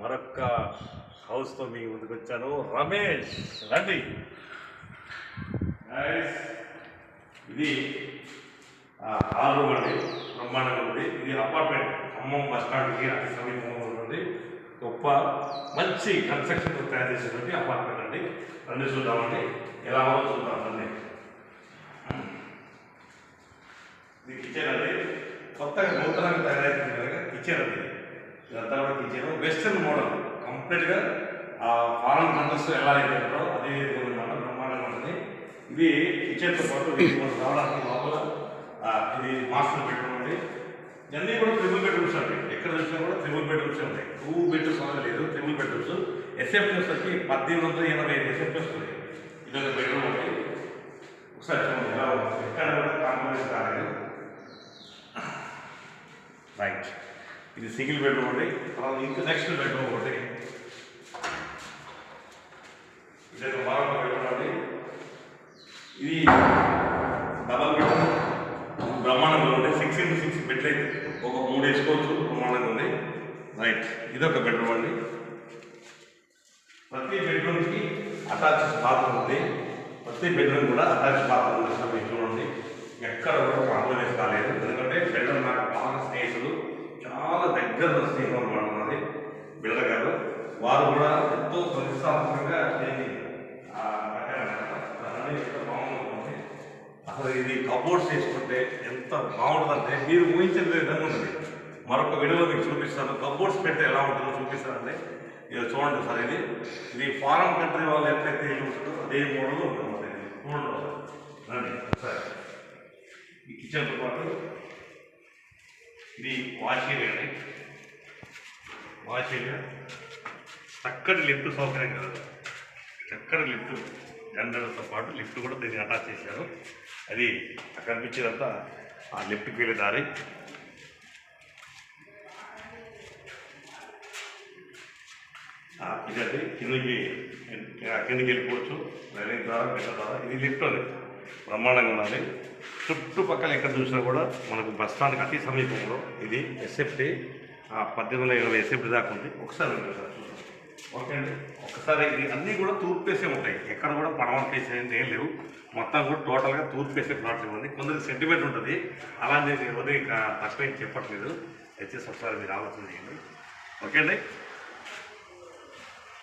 మరొక్క హౌస్తో మీ ముందుకు వచ్చాను. రమేష్ రండి. ఇది ఆరు రూమ్ అండి బ్రహ్మాండంగా ఉంది. ఇది అపార్ట్మెంట్ ఖమ్మం బస్ స్టాండ్కి అతి సమీపంలో ఉంటుంది గొప్ప మంచి కన్స్ట్రక్షన్తో తయారు చేసినటువంటి అపార్ట్మెంట్ అండి. రండి చూద్దామండి. ఎలా ఉందో చూద్దాం రండి. ఇది కిచెన్ అండి. కొత్తగా నూతనంగా తయారైంది కనుక కిచెన్ అండి. ఇదంతా కూడా వెస్ట్రన్ మోడల్ కంప్లీట్గా ఆ ఫారెన్ కంట్రీస్ ఎలా అయితే అదే విధంగా అనమాట బ్రహ్మాండంగా ఉంటుంది. ఇది కిచెన్తో పాటు రావడానికి లోపల ఇది మాస్టర్ బెడ్రూమ్ ఉంది. ఇవన్నీ కూడా త్రిబుల్ బెడ్రూమ్స్ అండి. ఎక్కడ చూసినా కూడా త్రిబుల్ బెడ్రూమ్స్ ఉంటాయి. టూ బెడ్రూమ్స్ అనేది లేదు త్రిబుల్ బెడ్రూమ్స్ ఎస్ఎఫ్ఎస్ వచ్చి పద్దెనిమిది వందల ఎనభై ఐదు ఎస్ఎఫ్ఎస్ ఉంది ఇదొక బెడ్రూమ్ ఉంది ఒకసారి చూడండి ఎలా ఉంది. ఎక్కడ కూడా కాంప్రమైజ్ కాలేదు. రైట్ ఇది సింగిల్ బెడ్రూమ్ ఒకటి. తర్వాత ఇంకా నెక్స్ట్ బెడ్రూమ్ ఒకటి. ఇది ఒక మరొక బెడ్రూమ్ అండి. ఇది డబల్ బెడ్రూమ్ బ్రహ్మాండంగా ఉంది. సిక్స్ ఇంటూ సిక్స్ బెడ్ అయితే ఒక మూడు వేసుకోవచ్చు. బ్రహ్మాండంగా ఉంది. రైట్ ఇది ఒక బెడ్రూమ్ అండి. ప్రతి బెడ్రూమ్కి అటాచ్ బాత్రూమ్ ఉంది. ప్రతి బెడ్రూమ్ కూడా అటాచ్ బాత్రూమ్ ఉంది. చూడండి. ఎక్కడ కూడా చాలా దగ్గర స్నేహం అనమాట ఉన్నది బిల్డర్ గారు వారు కూడా ఎంతో ప్రతిష్టాత్మకంగా దీన్ని బాగుంటుంది అసలు ఇది కబోర్డ్స్ చేసుకుంటే ఎంత బాగుంటుందంటే మీరు ఊహించిన విధంగా ఉంది. మరొక వీడియో మీకు చూపిస్తాను. కబోర్డ్స్ పెడితే ఎలా ఉంటుందో చూపిస్తానండి. ఇది చూడండి సార్ ఇది. ఇది ఫారెన్ కంట్రీ వాళ్ళు ఎట్లయితే ఇల్లు ఉంటుందో అదే మోడల్లో ఉంటుంది చూడండి రండి సార్ ఈ కిచెన్తో పాటు ఇది వాష్ ఏరియా అండి చక్కటి లిఫ్ట్ సౌకర్యం కదా. చక్కటి లిఫ్ట్ జనరేటర్తో పాటు లిఫ్ట్ కూడా దీన్ని అటాచ్ చేశారు. అది అక్కడ కనిపించేదంతా ఆ లిఫ్ట్కి వెళ్ళే దారి. ఆ, ఇదండి కిందకి కిందకి వెళ్ళిపోవచ్చు. రైలింగ్ ద్వారా మెట్ల ద్వారా. ఇది లిఫ్ట్ అది. బ్రహ్మాండంగా ఉన్నది చుట్టుపక్కల ఎక్కడ చూసినా కూడా మనకు బస్ స్టాండ్కి అతి సమీపంలో ఇది ఎస్ఎఫ్టీ. పద్దెనిమిది వందల ఇరవై ఎస్ఎఫ్టీ దాకా ఉంది. ఒకసారి ఓకే అండి. ఒకసారి ఇది అన్నీ కూడా తూర్పేసే ఉంటాయి. ఎక్కడ కూడా పడవ అనేది ఏం లేవు. మొత్తం కూడా టోటల్గా తూర్పేసే ప్లాట్స్ ఉంది. కొందరికి సెంటిమెంట్ ఉంటుంది. అలాంటి ఉదయం తక్కువ ఏం చెప్పట్లేదు. దయచేసి ఒకసారి మీరు ఆలోచన చేయండి. ఓకే అండి.